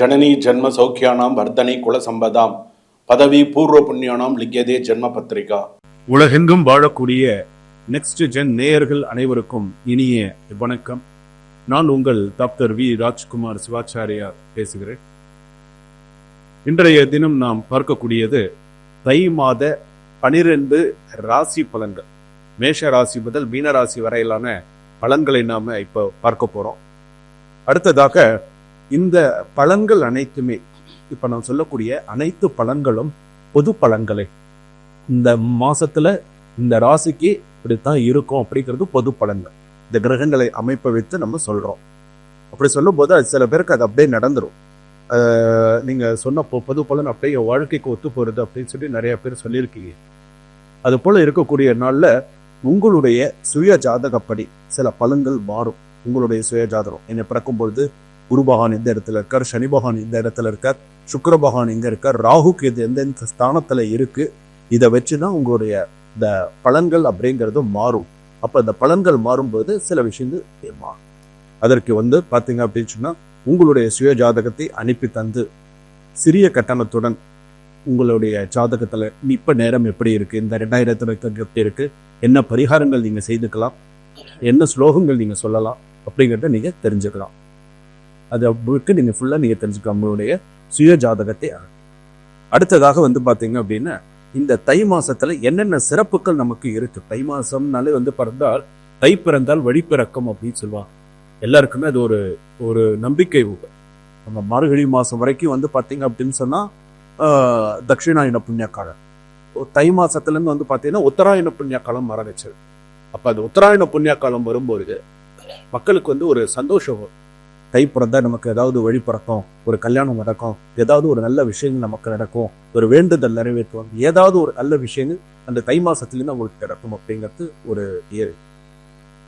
ஜனனி ஜென்ம சௌக்கியானாம் வர்த்தனை குல சம்பதாம். பதவி பூர்வ புண்ணியானாம் லிக்கியதே ஜென்ம பத்திரிகா. உலகெங்கும் வாழக்கூடிய நெக்ஸ்ட் ஜென் நேயர்கள் அனைவருக்கும் இனிய வணக்கம். நான் உங்கள் டாக்டர் வி. ராஜ்குமார் சிவாச்சாரியார் பேசுகிறேன். இன்றைய தினம் நாம் பார்க்கக்கூடியது தை மாத பனிரெண்டு ராசி பலன்கள். மேஷ ராசி முதல் மீன ராசி வரையிலான பலன்களை நாம இப்போ பார்க்க போறோம். அடுத்ததாக இந்த பலன்கள் அனைத்துமே இப்போ நான் சொல்லக்கூடிய அனைத்து பலன்களும் பொது பலன்களே இந்த மாசத்துல இந்த ராசிக்கு இப்படித்தான் இருக்கும் அப்படிங்கிறது பொது பலன்கள் இந்த கிரகங்களை அமைப்பை வைத்து நம்ம சொல்றோம். அப்படி சொல்லும்போது அது சில பேருக்கு அது அப்படியே நடந்துடும் நீங்கள் சொன்ன பொது பலன் அப்படியே என் வாழ்க்கைக்கு ஒத்து போகிறது அப்படின்னு சொல்லி நிறைய பேர் சொல்லியிருக்கீங்க. அது போல் இருக்கக்கூடிய நாளில் உங்களுடைய சுய ஜாதகப்படி சில பலன்கள் மாறும். உங்களுடைய சுய ஜாதகம். என்னை பிறக்கும் பொழுது குரு பகவான் எந்த இடத்துல இருக்கார்? சனி பகவான் எந்த இடத்துல இருக்கார்? சுக்கர பகவான் எங்க இருக்கார்? ராகுக்கு இது எந்தெந்த ஸ்தானத்தில் இருக்குது இதை வச்சு தான் உங்களுடைய இந்த பலன்கள் அப்படிங்கிறது மாறும். அப்போ இந்த பலன்கள் மாறும்போது சில விஷயங்கள் மாறும் அதற்கு வந்து பார்த்தீங்க அப்படின்னு சொன்னால் உங்களுடைய சுய ஜாதகத்தை அனுப்பி தந்து சிறிய கட்டணத்துடன் உங்களுடைய ஜாதகத்தில் இப்ப நேரம் எப்படி இருக்குது இந்த ரெண்டாயிரத்தி எப்படி இருக்குது என்ன பரிகாரங்கள் நீங்கள் செய்துக்கலாம்? என்ன ஸ்லோகங்கள் நீங்கள் சொல்லலாம்? அப்படிங்கிறத நீங்கள் தெரிஞ்சுக்கலாம். அது அவங்களுக்கு நீங்கள் ஃபுல்லா நீங்க தெரிஞ்சுக்கலாம் உங்களுடைய சுய ஜாதகத்தை அடுத்ததாக வந்து பார்த்தீங்க அப்படின்னா இந்த தை மாசத்துல என்னென்ன சிறப்புகள் நமக்கு இருக்கு? தை மாசம்னாலே வந்து பிறந்தால் தை பிறந்தால் வழி பிறக்கும் அப்படின்னு சொல்லுவாங்க. எல்லாருக்குமே அது ஒரு ஒரு நம்பிக்கை நம்ம மார்கழி மாசம் வரைக்கும் வந்து பார்த்தீங்க அப்படின்னு சொன்னா ஆஹ், தட்சிணாயன புண்ணிய காலம். தை மாசத்துல இருந்து வந்து பாத்தீங்கன்னா உத்தராயண புண்ணிய காலம் ஆரம்பிச்சது அப்போ அது உத்தராயண புண்ணிய காலம் வரும்போது மக்களுக்கு வந்து ஒரு சந்தோஷம் தை பிறந்தா நமக்கு ஏதாவது வழி பிறக்கும் ஒரு கல்யாணம் நடக்கும் ஏதாவது ஒரு நல்ல விஷயங்கள் நமக்கு நடக்கும் ஒரு வேண்டுதல் நிறைவேற்றுவாங்க ஏதாவது ஒரு நல்ல விஷயங்கள் அந்த தை மாசத்துலேருந்து அவங்களுக்கு கிடைக்கும் அப்படிங்கிறது ஒரு இயல்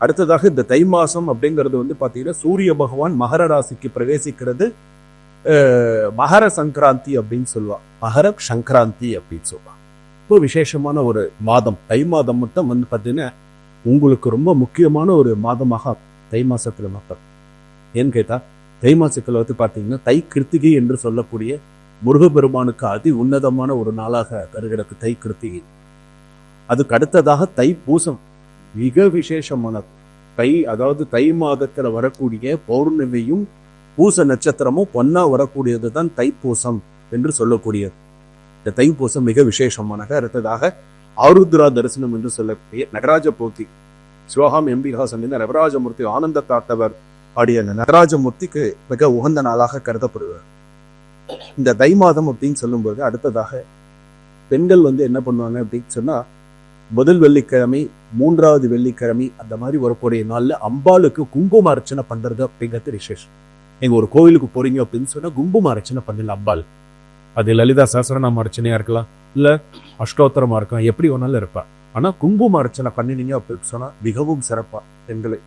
அடுத்ததாக இந்த தை மாசம் அப்படிங்கிறது வந்து பார்த்தீங்கன்னா சூரிய பகவான் மகர ராசிக்கு பிரவேசிக்கிறது மகர சங்கராந்தி அப்படின்னு சொல்லுவாள் மகர சங்கராந்தி அப்படின்னு சொல்லுவாள் ரொம்ப விசேஷமான ஒரு மாதம். தை மாதம் மட்டும் வந்து பார்த்தீங்கன்னா உங்களுக்கு ரொம்ப முக்கியமான ஒரு மாதமாக தை மாசத்துல மக்கள் ஏன்னு கேட்டால் தை மாசத்துல வந்து பார்த்தீங்கன்னா தை கிருத்திகை என்று சொல்லக்கூடிய முருகப்பெருமானுக்கு அதி உன்னதமான ஒரு நாளாக கருகிடக்கு தை கிருத்திகை. அதுக்கு அடுத்ததாக தை பூசம். மிக விசேஷமானது தை அதாவது தை மாதத்தில் வரக்கூடிய பௌர்ணமியும் பூச நட்சத்திரமும் பொன்னா வரக்கூடியது தான் தைப்பூசம் என்று சொல்லக்கூடியது. இந்த தைப்பூசம் மிக விசேஷமானது அடுத்ததாக ஆருத்ரா தரிசனம் என்று சொல்லக்கூடிய நடராஜ போத்தி. சிவகாம் எம்பிகாசன் இந்த நடராஜமூர்த்தி ஆனந்த தாத்தவர் ஆடிய நடராஜமூர்த்திக்கு மிக உகந்த நாளாக கருதப்படுவார். இந்த தை மாதம் அப்படின்னு சொல்லும்போது அடுத்ததாக பெண்கள் வந்து என்ன பண்ணுவாங்க அப்படின்னு சொன்னா முதல் வெள்ளிக்கிழமை மூன்றாவது வெள்ளிக்கிழமை அந்த மாதிரி வரக்கூடிய நாள்ல அம்பாளுக்கு குங்கும அர்ச்சனை பண்றது அப்படிங்கிறது விசேஷம். நீங்க ஒரு கோவிலுக்கு போறீங்க அப்படின்னு சொன்னா குங்கும அர்ச்சனை பண்ணல அம்பாள். அது லலிதா சஹஸ்ரநாம அர்ச்சனையா இருக்கலாம் இல்ல அஷ்டோத்தரமா இருக்கலாம் எப்படி வேணாலும் இருப்பா. ஆனா குங்கும அர்ச்சனை பண்ணினீங்க அப்படின்னு சொன்னா மிகவும் சிறப்பா பெண்களை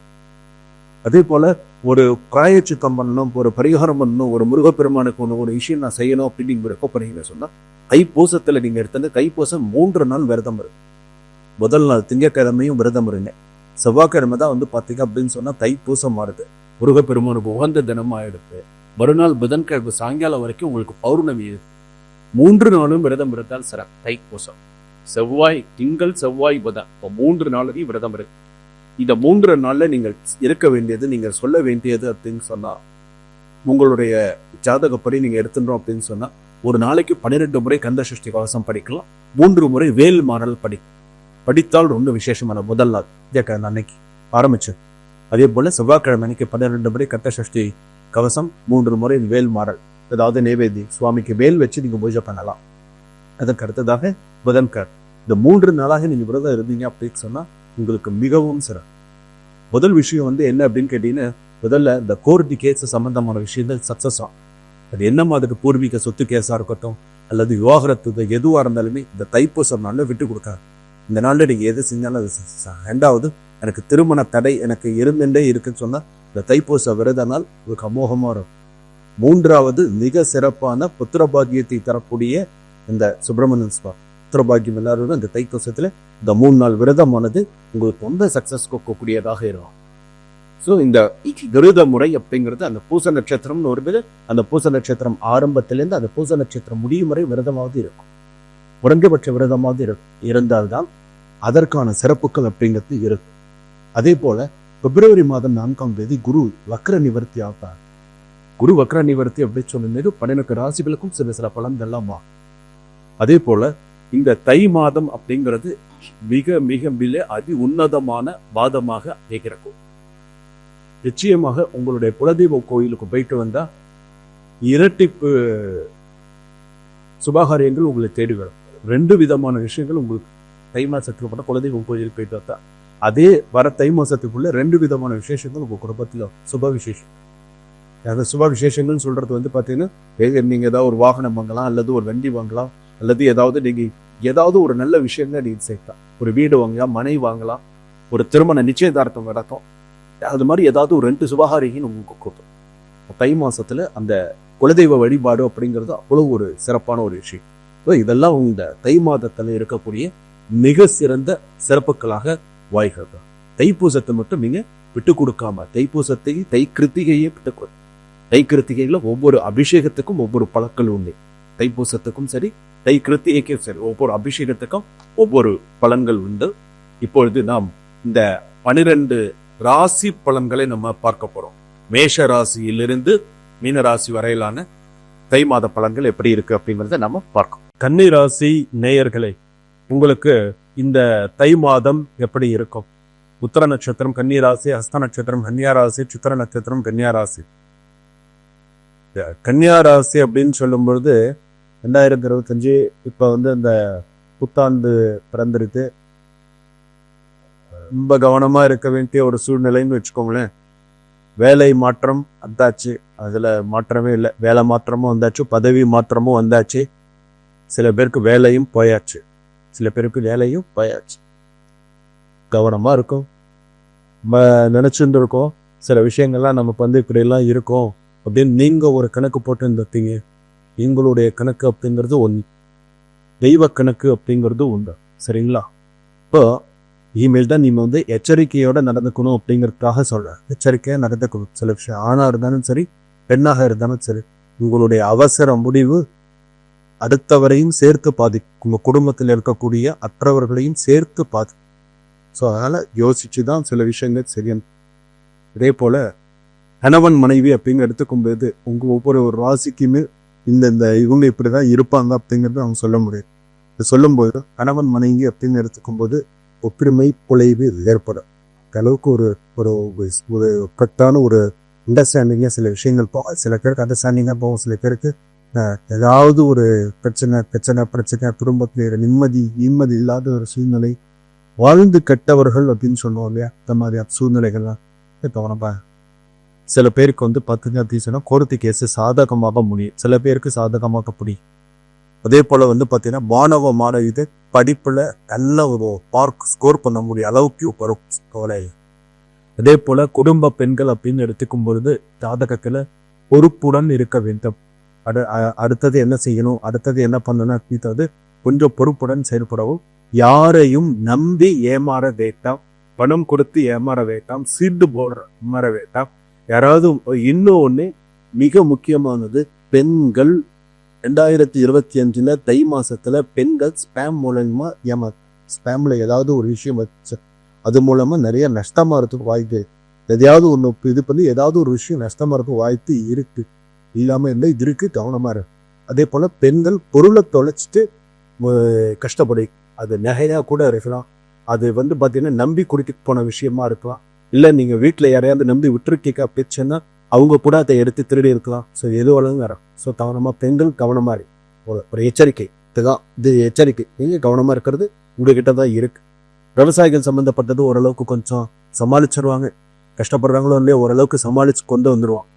அதே போல் ஒரு பிராயச்சித்தம் பண்ணணும் ஒரு பரிகாரம் பண்ணணும் ஒரு முருகப்பெருமானுக்கு ஒன்று ஒரு விஷயம் நான் செய்யணும் அப்படின்னு நீங்க பண்ணீங்க சொன்னால் கைப்பூசத்தில் நீங்கள் எடுத்தது தைப்பூசம் மூன்று நாள் விரதம் இருக்கு முதல் நாள் திங்கக்கிழமையும் விரதம் இருங்க. செவ்வாய்க்கிழமை தான் வந்து பார்த்தீங்க அப்படின்னு சொன்னால் தைப்பூசம் மாறுது. முருகப்பெருமானுக்கு உகந்த தினமாக எடுத்து மறுநாள் புதன்கிழமை சாயங்காலம் வரைக்கும் உங்களுக்கு பௌர்ணமி இருக்கு மூன்று நாளும் விரதம் இருந்தால் சிறப்பு. தைப்பூசம். செவ்வாய் திங்கள் செவ்வாய் புதன். இப்போ மூன்று நாளையும் விரதம் இருக்கு இந்த மூன்று நாள்ல நீங்கள் இருக்க வேண்டியது நீங்க சொல்ல வேண்டியது அப்படின்னு சொன்னா உங்களுடைய ஜாதகப்படி நீங்க எடுத்துட்டோம் அப்படின்னு சொன்னா ஒரு நாளைக்கு பன்னிரெண்டு முறை கந்த சஷ்டி கவசம் படிக்கலாம் மூன்று முறை வேல் மாறல் படி படித்தால் ரொம்ப விசேஷமான முதல் நாள் விஜயக்கிழமை அன்னைக்கு ஆரம்பிச்சு. அதே போல செவ்வாய்க்கிழமை அன்னைக்கு பன்னிரெண்டு முறை கந்த சஷ்டி கவசம் மூன்று முறை வேல் மாறல் அதாவது நெய்வேதி சுவாமிக்கு வேல் வச்சு நீங்க பூஜை பண்ணலாம். அதற்கு அடுத்ததாக புதன்கர் இந்த மூன்று நாளாக நீங்க விரதம் இருந்தீங்க அப்படின்னு சொன்னா உங்களுக்கு மிகவும் சிறப்பு. முதல் விஷயம் வந்து என்ன அப்படின்னு கேட்டிங்கன்னா முதல்ல இந்த கோர்ட்டு கேஸ் சம்மந்தமான விஷயங்கள் சக்ஸஸ் ஆகும். அது என்ன மாதிரி பூர்வீக சொத்து கேஸா இருக்கட்டும் அல்லது விவாகரத்து எதுவா இருந்தாலுமே இந்த தைப்பூசம் நாளில் விட்டு கொடுக்காது. இந்த நாளில் நீங்க எது செஞ்சாலும் அது ரெண்டாவது எனக்கு திருமண தடை எனக்கு இருந்துட்டே இருக்குன்னு சொன்னா இந்த தைப்பூச விரதனால் நாள் உங்களுக்கு அமோகமா இருக்கும். மூன்றாவது மிக சிறப்பான புத்திரபாகியத்தை தரக்கூடிய இந்த சுப்பிரமணியன் சுவாமி. புத்திர பாக்கியம் எல்லாரும் இந்த தைத்தோசத்தில் இந்த மூணு நாள் விரதமானது உங்களுக்கு ரொம்ப சக்ஸஸ் கொடுக்கக்கூடியதாக இருக்கும். ஸோ இந்த விருத முறை அப்படிங்கிறது அந்த பூச நட்சத்திரம்னு ஒரு பேர் அந்த பூச நட்சத்திரம் ஆரம்பத்திலேருந்து அந்த பூச நட்சத்திரம் முடியும் வரை விரதமாவது இருக்கும். குறைந்தபட்ச விரதமாவது இரு இருந்தால்தான் அதற்கான சிறப்புகள் அப்படிங்கிறது இருக்கும். அதே போல பிப்ரவரி மாதம் நான்காம் தேதி குரு வக்ர நிவர்த்தி ஆகிறார் குரு வக்ர நிவர்த்தி அப்படின்னு சொன்னது பன்னிரண்டு ராசிகளுக்கும் சில சில பலன்கள்லாம் வா அதே போல இந்த தை மாதம் அப்படிங்கிறது மிக மிக மிக அதி உன்னதமான வாதமாக அமைகிறது நிச்சயமாக உங்களுடைய குலதெய்வ கோயிலுக்கு போயிட்டு வந்தால் இரட்டிப்பு சுபகாரியங்கள் உங்களை தேடி வரும். ரெண்டு விதமான விஷயங்கள் உங்களுக்கு தை மாசத்துக்கு போன குலதெய்வம் கோயிலுக்கு போயிட்டு வந்தா. அதே வர தை மாசத்துக்குள்ள ரெண்டு விதமான விசேஷங்கள் உங்கள் குடும்பத்தில் சுப விசேஷம். அந்த சுப விசேஷங்கள்னு சொல்றது வந்து பார்த்தீங்கன்னா நீங்கள் ஏதாவது ஒரு வாகனம் வாங்கலாம் அல்லது ஒரு வண்டி வாங்கலாம் அல்லது ஏதாவது நீங்கள் ஏதாவது ஒரு நல்ல விஷயங்கள் நீ சேர்க்கலாம் ஒரு வீடு வாங்கலாம் மனை வாங்கலாம் ஒரு திருமண நிச்சயதார்த்தம் நடக்கும் அது மாதிரி ஏதாவது ஒரு ரெண்டு சுபகாரிகின்னு உங்களுக்கு கொடுக்கும். தை மாசத்துல அந்த குலதெய்வ வழிபாடு அப்படிங்கிறது அவ்வளோ ஒரு சிறப்பான ஒரு விஷயம். இதெல்லாம் இந்த தை மாதத்துல இருக்கக்கூடிய மிக சிறந்த சிறப்புகளாக வாய்கிறது தைப்பூசத்தை மட்டும் நீங்கள் விட்டு கொடுக்காம தைப்பூசத்தை தை கிருத்திகையே விட்டு கொடு. தை கிருத்திகையில் ஒவ்வொரு அபிஷேகத்துக்கும் ஒவ்வொரு பழக்கள் உண்டு. தைப்பூசத்துக்கும் சரி தை கிருத்திகைக்கும் சரி ஒவ்வொரு அபிஷேகத்துக்கும் ஒவ்வொரு பலன்கள் உண்டு. இப்பொழுது நாம் இந்த பனிரெண்டு ராசி பலன்களை நம்ம பார்க்க போறோம். மேஷ ராசியிலிருந்து மீன ராசி வரையிலான தை மாத பலன்கள் எப்படி இருக்கு அப்படிங்கிறத நம்ம பார்க்கணும். கன்னி ராசி நேயர்களே உங்களுக்கு இந்த தை மாதம் எப்படி இருக்கும்? உத்தர நட்சத்திரம் கன்னி ராசி ஹஸ்த நட்சத்திரம் கன்னியா ராசி சித்திர நட்சத்திரம் கன்னியா ராசி. கன்னியா ராசி அப்படின்னு சொல்லும்பொழுது ரெண்டாயிரத்தி இருபத்தஞ்சு இப்போ வந்து இந்த புத்தாண்டு பிறந்திருக்கு. ரொம்ப கவனமாக இருக்க வேண்டிய ஒரு சூழ்நிலைன்னு வச்சுக்கோங்களேன். வேலை மாற்றம் வந்தாச்சு. அதில் மாற்றமே இல்லை. வேலை மாற்றமும் வந்தாச்சு. பதவி மாற்றமும் வந்தாச்சு. சில பேருக்கு வேலையும் போயாச்சு. சில பேருக்கு வேலையும் போயாச்சு. கவனமாக இருக்கும். நம்ம நினச்சிருந்துருக்கோம். சில விஷயங்கள்லாம் நமக்கு வந்து இப்படியெல்லாம் இருக்கும் அப்படின்னு நீங்கள் ஒரு கணக்கு போட்டு இருந்திருப்பீங்க. எங்களுடைய கணக்கு அப்படிங்கிறது ஒன்று தெய்வ கணக்கு அப்படிங்கிறது உண்டு சரிங்களா? இப்போ இனிமேல் தான் நீங்கள் வந்து எச்சரிக்கையோடு நடந்துக்கணும் அப்படிங்கிறதுக்காக சொல்கிறேன் எச்சரிக்கையாக நடந்துக்கணும் சில விஷயம் ஆணாக இருந்தாலும் சரி பெண்ணாக இருந்தாலும் சரி உங்களுடைய அவசர முடிவு அடுத்தவரையும் சேர்த்து பாதிக்கும் உங்கள் குடும்பத்தில் இருக்கக்கூடிய அற்றவர்களையும் சேர்த்து பாதிக்கும் ஸோ அதனால் யோசித்து தான் சில விஷயங்கள் செய்யணும். இதே போல் கணவன் மனைவி அப்படிங்க எடுத்துக்கும்போது உங்கள் ஒவ்வொரு ஒரு ராசிக்குமே இந்த இந்த இவங்க இப்படிதான் இருப்பாங்க அப்படிங்கறது அவங்க சொல்ல முடியாது இது சொல்லும்போது கணவன் மனைவி அப்படின்னு எடுத்துக்கும்போது ஒற்றுமை புலைவு ஏற்படும். அந்த அளவுக்கு ஒரு ஒரு ஒரு கரெக்டான ஒரு அண்டர்ஸ்டாண்டிங்காக சில விஷயங்கள் போகும். சில பேருக்கு அண்டர்ஸ்டாண்டிங்காக போகும். சில பேருக்கு ஏதாவது ஒரு பிரச்சனை பிரச்சனை பிரச்சனை குடும்பத்தில் நிம்மதி நிம்மதி இல்லாத ஒரு சூழ்நிலை வாழ்ந்து கெட்டவர்கள் அப்படின்னு சொல்லுவோம் இல்லையா? இந்த மாதிரி சூழ்நிலைகள்லாம் கவனப்பா சில பேருக்கு வந்து பத்துங்க தீசனா கோர்த்து கேஸ் சாதகமாக முடியும் சில பேருக்கு சாதகமாக முடியும் அதே போல் வந்து பார்த்தீங்கன்னா மாணவ மாணவிது படிப்பில் நல்ல ஒரு மார்க் ஸ்கோர் பண்ண முடிய அளவுக்கு வரும் கவலை அதே போல் குடும்ப பெண்கள் அப்படின்னு எடுத்துக்கும் பொழுது ஜாதகத்தில் பொறுப்புடன் இருக்க வேண்டும். அடு அடுத்தது என்ன செய்யணும்? அடுத்தது என்ன பண்ணணும் அப்படின்றது கொஞ்சம் பொறுப்புடன் செயல்படவும் யாரையும் நம்பி ஏமாற வேண்டாம். பணம் கொடுத்து ஏமாற வேண்டாம். சீட்டு போடுற ஏமாற வேண்டாம். யாராவது இன்னும் ஒன்று மிக முக்கியமானது பெண்கள் ரெண்டாயிரத்தி இருபத்தி அஞ்சில் தை மாதத்தில் பெண்கள் ஸ்பேம் மூலயமா ஏமா ஸ்பேமில் ஏதாவது ஒரு விஷயம் வச்சு அது மூலமாக நிறைய நஷ்டமாறதுக்கு வாய்ப்பு எதையாவது ஒன்று இது பண்ணி ஏதாவது ஒரு விஷயம் நஷ்டமாறதுக்கு வாய்ப்பு இருக்கு. இல்லாமல் இல்லை இது இருக்குது கவனமாக இருக்கு அதே போல் பெண்கள் பொருளை தொலைச்சிட்டு அஹ், கஷ்டப்படு அது நகையாக கூட இருக்கலாம். அது வந்து பார்த்திங்கன்னா நம்பி குடிக்க போன விஷயமா இருக்கலாம். இல்லை நீங்கள் வீட்டில் யாரையாவது நம்பி விட்டுருக்கீங்க அப்படிச்சுன்னா அவங்க கூட அதை எடுத்து திருடி இருக்கலாம். ஸோ எது வேணாலும் வரும் ஸோ கவனமாக பெண்கள் கவனமாக இருக்கு ஒரு ஒரு எச்சரிக்கை. இதுதான் இது எச்சரிக்கை. நீங்கள் கவனமாக இருக்கிறது உங்ககிட்ட தான் இருக்குது விவசாயிகள் சம்மந்தப்பட்டது ஓரளவுக்கு கொஞ்சம் சமாளிச்சிருவாங்க. கஷ்டப்படுறாங்களோ இல்லையோ ஓரளவுக்கு சமாளித்து கொண்டு வந்துடுவான்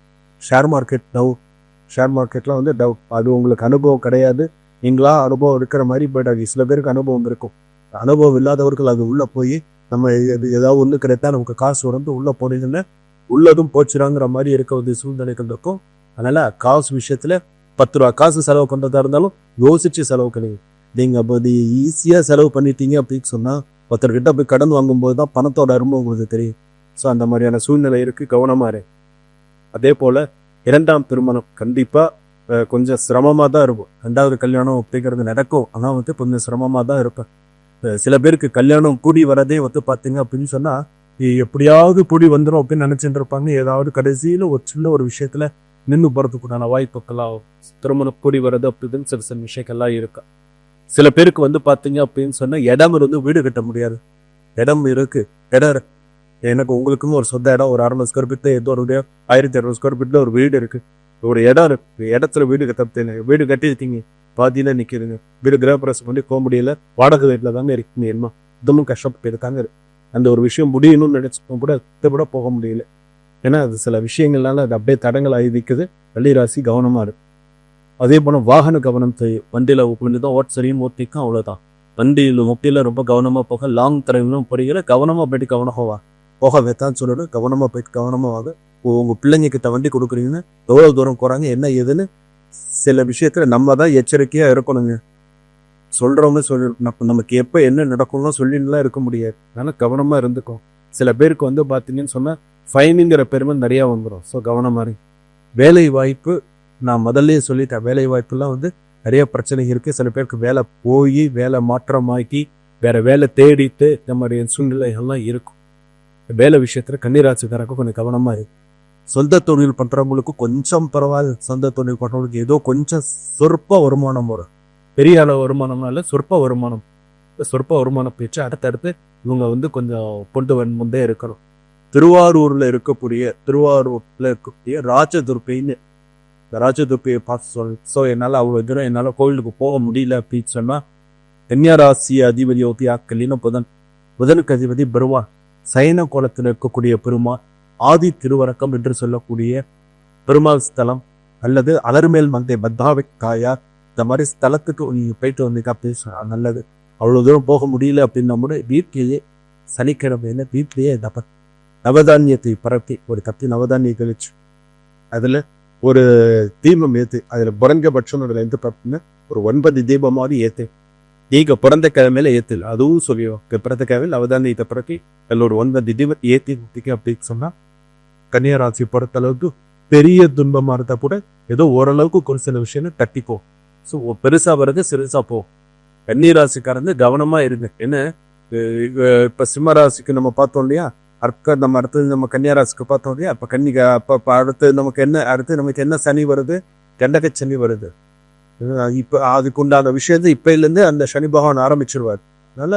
ஷேர் மார்க்கெட் டவு ஷேர் மார்க்கெட்லாம் வந்து டவு அது உங்களுக்கு அனுபவம் கிடையாது. நீங்களா அனுபவம் இருக்கிற மாதிரி பட் அது சில பேருக்கு அனுபவம் இருக்கும். அனுபவம் இல்லாதவர்கள் அது உள்ளே போய் நம்ம எது- ஏதாவது ஒன்று கிடைத்தா நமக்கு காசு உடம்பு உள்ளே போனீங்கன்னா உள்ளதும் போச்சுறாங்கிற மாதிரி இருக்க ஒரு சூழ்நிலைகள் இருக்கும். அதனால் காசு விஷயத்தில் பத்து ரூபா காசு செலவு பண்ணுறதா இருந்தாலும் யோசித்து செலவு கிடையாது நீங்கள் அப்போ அது ஈஸியாக செலவு பண்ணிட்டீங்க அப்படின்னு சொன்னால் ஒருத்தர்கிட்ட போய் கடன் வாங்கும்போது தான் பணத்தோட அருமை உங்களுக்கு தெரியும். ஸோ அந்த மாதிரியான சூழ்நிலை இருக்கு. கவனமாக இரு. அதே போல் இரண்டாம் திருமணம் கண்டிப்பாக கொஞ்சம் சிரமமாக தான் இருக்கும். ரெண்டாவது கல்யாணம் அப்படிங்கிறது நடக்கும். ஆனால் வந்து கொஞ்சம் சிரமமாக தான் இருக்கும் சில பேருக்கு கல்யாணம் கூடி வரதே வந்து பாத்தீங்க அப்படின்னு சொன்னா எப்படியாவது கூடி வந்துடும் அப்படின்னு நினச்சிட்டு இருப்பாங்க. ஏதாவது கடைசியில ஒரு சின்ன ஒரு விஷயத்துல நின்று போறதுக்குண்டான வாய்ப்புகளாக திருமணம் கூடி வர்றது அப்படின்னு சில சில விஷயங்கள்லாம் இருக்கு. சில பேருக்கு வந்து பாத்தீங்க அப்படின்னு சொன்னா இடம் இருந்து வீடு கட்ட முடியாது. இடம் இருக்கு. இடம் இருக்கு. எனக்கு உங்களுக்கும் ஒரு சொந்த இடம் ஒரு அறுநூறு ஸ்கொயர் ஃபீட்டில் ஏதோ ஒரு ஆயிரத்தி அறுநூறு ஸ்கொயர் ஃபீட்ல ஒரு வீடு இருக்கு. ஒரு இடம் இருக்கு. இடத்துல வீடு கட்ட வீடு கட்டியிருக்கீங்க. பாதியில் நிக்கிறீங்க. வீடு கிரகப்பிரசம் பண்ணி போக முடியல வாடகை வீட்டில் தாங்க இருக்கீங்க என்ன இதுவும் கஷ்டப்பட்டு இருக்காங்க அந்த ஒரு விஷயம் முடியணும்னு நினைச்சப்போ கூட இதை கூட போக முடியல. ஏன்னா அது சில விஷயங்கள்னால அது அப்படியே தடங்கள் ஆகி நிற்குது வெள்ளி ராசி அதே போல் வாகன கவனம் செய்யும் வண்டியில் கொஞ்சம் தான் ஓட் சரியும் ஓட்டிக்கும் அவ்வளோதான் வண்டியில் முட்டியில் ரொம்ப கவனமாக போக லாங் டிரைவ்லும் போறீங்களா? கவனமாக போயிட்டு கவனமாக வா. போக வைத்தான் சொல்லணும். கவனமாக போயிட்டு கவனமாக வாங்க. உங்கள் உங்க பிள்ளைங்க கிட்ட வண்டி கொடுக்குறீங்கன்னு எவ்வளோ தூரம் போகிறாங்க என்ன ஏதுன்னு சில விஷயத்துல நம்ம தான் எச்சரிக்கையா இருக்கணுங்க. சொல்றவங்க சொல்லி நம்ம- நமக்கு எப்ப என்ன நடக்கும்னு சொல்லிட்டுலாம் இருக்க முடியாது. அதனால கவனமா இருந்துக்கும் சில பேருக்கு வந்து பாத்தீங்கன்னு சொன்னா ஃபைனுங்கிற பெருமை நிறைய வந்துடும் ஸோ கவனமா இருங்க வேலை வாய்ப்பு நான் முதல்லயே சொல்லிட்டேன். வேலை வாய்ப்புலாம் வந்து நிறைய பிரச்சனை இருக்கு. சில பேருக்கு வேலை போய் வேலை மாற்றமாக்கி வேற வேலை தேடிட்டு இந்த மாதிரி சூழ்நிலைகள்லாம் இருக்கும். வேலை விஷயத்துல கன்னிராசிக்காரருக்கு கொஞ்சம் கவனமா இருக்கு சொந்த தொழில் பண்ணுறவங்களுக்கு கொஞ்சம் பரவாயில்ல. சொந்த தொழில் பண்ணுறவங்களுக்கு ஏதோ கொஞ்சம் சொற்ப வருமானம் வரும். பெரிய அளவு வருமானம்னால சொற்ப வருமானம் சொற்ப வருமானம் பேச்சு அடுத்தடுத்து இவங்க வந்து கொஞ்சம் கொண்டு வந்து முந்தே இருக்கணும். திருவாரூரில் இருக்கக்கூடிய திருவாரூரில் இருக்கக்கூடிய ராஜதுர்பைன்னு இந்த ராஜதுர்பையை பார்த்து சொல் ஸோ என்னால் அவ்வளோ தூரம் என்னால் கோவிலுக்கு போக முடியல அப்படின்னு சொன்னால் கன்னியாராசி அதிபதி ஒத்தி ஆக்கலின்னு புதன் புதனுக்கு அதிபதி பெருமாள் சைன கோலத்தில் இருக்கக்கூடிய பெருமாள் ஆதி திருவரக்கம் என்று சொல்லக்கூடிய பெருமாள் ஸ்தலம் அல்லது அலர்மேல் மந்தை பத்தாவிக்காயா காயார் இந்த மாதிரி ஸ்தலத்துக்கு நீங்கள் போயிட்டு வந்தீங்க அப்படின்னு நல்லது. அவ்வளோ தூரம் போக முடியல அப்படின்னா கூட வீட்டிலேயே சனிக்கிழமையில வீட்டிலேயே நப நவதானியத்தை பரப்பி ஒரு கத்தி நவதானிய கழிச்சு அதில் ஒரு தீபம் ஏற்று அதில் குறைஞ்சபட்சம் அதுல எந்த பரப்புன்னு ஒரு ஒன்பது தீபமாவது ஏற்றேன் நீங்க பிறந்த கிழமையில ஏற்று அதுவும் சொல்லியும் பிறந்த கிழமையில் நவதானியத்தை பரப்பி அதில் ஒரு ஒன்பது தீபம் ஏற்றி முட்டிக்க அப்படின்னு சொன்னால் கன்னியராசி பொறுத்த அளவுக்கு பெரிய துன்பமா இருந்தா கூட ஏதோ ஓரளவுக்கு ஒரு சில விஷயம் தட்டிக்கோ. ஸோ பெருசா வர்றது சிறுசா போ. கன்னிராசிக்காரங்க கவனமா இருங்க. என்ன? இப்ப சிம்மராசிக்கு நம்ம பார்த்தோம் இல்லையா? அர்க்க நம்ம அடுத்தது நம்ம கன்னியாராசிக்கு பார்த்தோம் இல்லையா? அப்ப கன்னிகா அப்ப அப்ப அடுத்து நமக்கு என்ன அடுத்து நமக்கு என்ன சனி வருது? கண்டக சனி வருது. இப்ப அதுக்கு உண்டான விஷயத்தை இப்பையில இருந்து அந்த சனி பகவான் ஆரம்பிச்சிருவார். அதனால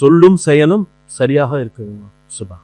சொல்லும் செயலும் சரியாக இருக்குங்க சுபா?